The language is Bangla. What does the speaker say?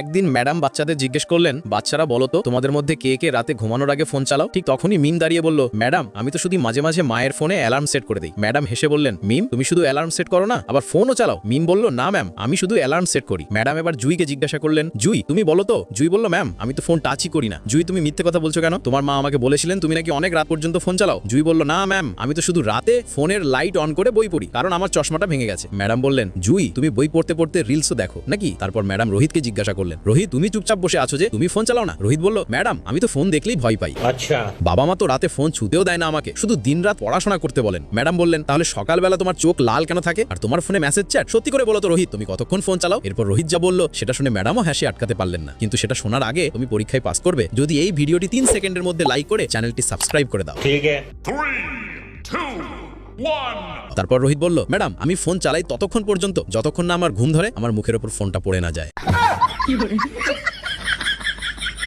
একদিন ম্যাডাম বাচ্চাদের জিজ্ঞেস করলেন, বাচ্চারা বলো তো, তোমাদের মধ্যে কে কে রাতে ঘুমানোর আগে ফোন চালাও? ঠিক তখনই মিম দাঁড়িয়ে বলল, ম্যাডাম, আমি তো শুধু মাঝে মাঝে মায়ের ফোনে অ্যালার্ম সেট করে দিই। ম্যাডাম হেসে বললেন, মিম, তুমি শুধু অ্যালার্ম সেট করো না, আবার ফোনও চালাও। মিম বলল, না, ম্যাম, আমি শুধু অ্যালার্ম সেট করি। ম্যাডাম এবার জুইকে জিজ্ঞাসা করলেন, জুই, তুমি বলো তো? জুই বলল, ম্যাম, আমি তো ফোন টাচই করি না। জুই, তুমি মিথ্যে কথা বলছো কেন? তোমার মা আমাকে বলেছিলেন তুমি নাকি অনেক রাত পর্যন্ত ফোন চালাও? জুই বলল, না, ম্যাম, আমি তো শুধু রাতে ফোনের লাইট অন করে বই পড়ি, কারণ আমার চশমাটা ভেঙে গেছে। ম্যাডাম বললেন, জুই, তুমি বই পড়তে পড়তে রিলসও দেখো, নাকি? তারপর ম্যাডাম রোহিতকে জিজ্ঞাসা করলেন রোহিত তুমি চুপচাপ বসে আছো যে তুমি ফোন চালাও না। রোহিত বলল ম্যাডাম আমি তো ফোন দেখলেই ভয় পাই। আচ্ছা। বাবা মা তো রাতে ফোন ছুতেও দেয় না আমাকে শুধু দিন রাত পড়াশোনা করতে বলেন। ম্যাডাম বললেন তাহলে সকালবেলা তোমার চোখ লাল কেন থাকে? আর তোমার ফোনে মেসেজ চ্যাট সত্যি করে বলো তো রোহিত তুমি কতক্ষণ ফোন চালাও? এরপর রোহিত যা বলল সেটা শুনে ম্যাডামও হাসি আটকাতে পারলেন না। কিন্তু সেটা শোনার আগে তুমি পরীক্ষায় পাস করবে। যদি এই ভিডিওটি তিন সেকেন্ডের মধ্যে লাইক করে চ্যানেলটি সাবস্ক্রাইব করে দাও। ঠিক আছে। তারপর রোহিত বলল ম্যাডাম আমি ফোন চালাই ততক্ষণ পর্যন্ত। যতক্ষণ না আমার ঘুম ধরে আমার মুখের ওপর ফোনটা পড়ে না যায়। 夜